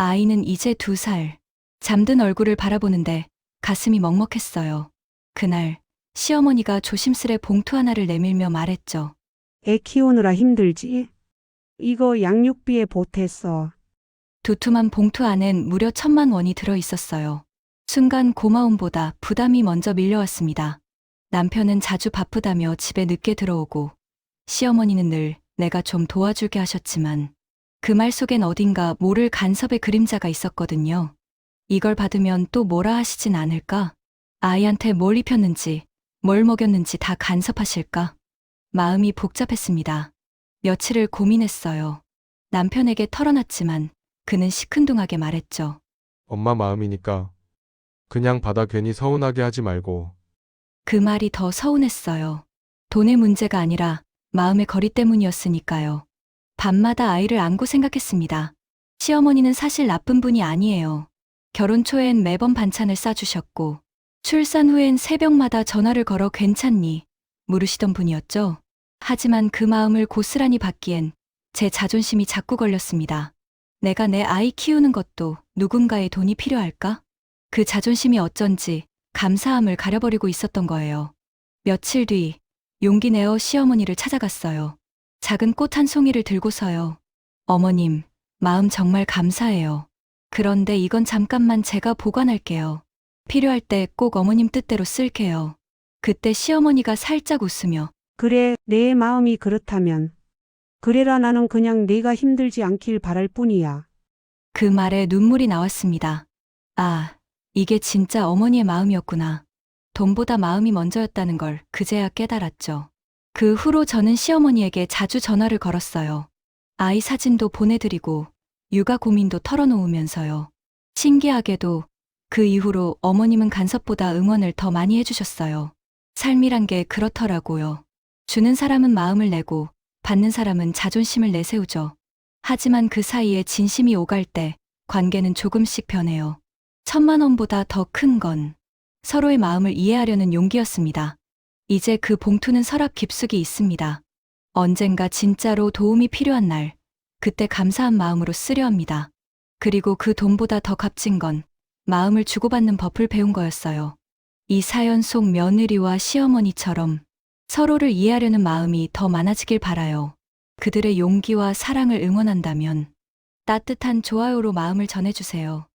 아이는 이제 두 살. 잠든 얼굴을 바라보는데 가슴이 먹먹했어요. 그날 시어머니가 조심스레 봉투 하나를 내밀며 말했죠. 애 키우느라 힘들지? 이거 양육비에 보탰어. 두툼한 봉투 안엔 무려 천만 원이 들어 있었어요. 순간 고마움보다 부담이 먼저 밀려왔습니다. 남편은 자주 바쁘다며 집에 늦게 들어오고, 시어머니는 늘 내가 좀 도와줄게 하셨지만, 그 말 속엔 어딘가 모를 간섭의 그림자가 있었거든요. 이걸 받으면 또 뭐라 하시진 않을까? 아이한테 뭘 입혔는지, 뭘 먹였는지 다 간섭하실까? 마음이 복잡했습니다. 며칠을 고민했어요. 남편에게 털어놨지만, 그는 시큰둥하게 말했죠. 엄마 마음이니까 그냥 받아 괜히 서운하게 하지 말고 그 말이 더 서운했어요. 돈의 문제가 아니라 마음의 거리 때문이었으니까요. 밤마다 아이를 안고 생각했습니다. 시어머니는 사실 나쁜 분이 아니에요. 결혼 초엔 매번 반찬을 싸주셨고, 출산 후엔 새벽마다 전화를 걸어 괜찮니? 물으시던 분이었죠. 하지만 그 마음을 고스란히 받기엔 제 자존심이 자꾸 걸렸습니다. 내가 내 아이 키우는 것도 누군가의 돈이 필요할까? 그 자존심이 어쩐지 감사함을 가려버리고 있었던 거예요. 며칠 뒤 용기 내어 시어머니를 찾아갔어요. 작은 꽃 한 송이를 들고서요. 어머님, 마음 정말 감사해요. 그런데 이건 잠깐만 제가 보관할게요. 필요할 때 꼭 어머님 뜻대로 쓸게요. 그때 시어머니가 살짝 웃으며 그래, 내 마음이 그렇다면. 그래라 나는 그냥 네가 힘들지 않길 바랄 뿐이야. 그 말에 눈물이 나왔습니다. 아, 이게 진짜 어머니의 마음이었구나. 돈보다 마음이 먼저였다는 걸 그제야 깨달았죠. 그 후로 저는 시어머니에게 자주 전화를 걸었어요. 아이 사진도 보내드리고, 육아 고민도 털어놓으면서요. 신기하게도 그 이후로 어머님은 간섭보다 응원을 더 많이 해주셨어요. 삶이란 게 그렇더라고요. 주는 사람은 마음을 내고, 받는 사람은 자존심을 내세우죠. 하지만 그 사이에 진심이 오갈 때 관계는 조금씩 변해요. 천만 원보다 더 큰 건 서로의 마음을 이해하려는 용기였습니다. 이제 그 봉투는 서랍 깊숙이 있습니다. 언젠가 진짜로 도움이 필요한 날, 그때 감사한 마음으로 쓰려 합니다. 그리고 그 돈보다 더 값진 건 마음을 주고받는 법을 배운 거였어요. 이 사연 속 며느리와 시어머니처럼 서로를 이해하려는 마음이 더 많아지길 바라요. 그들의 용기와 사랑을 응원한다면 따뜻한 좋아요로 마음을 전해주세요.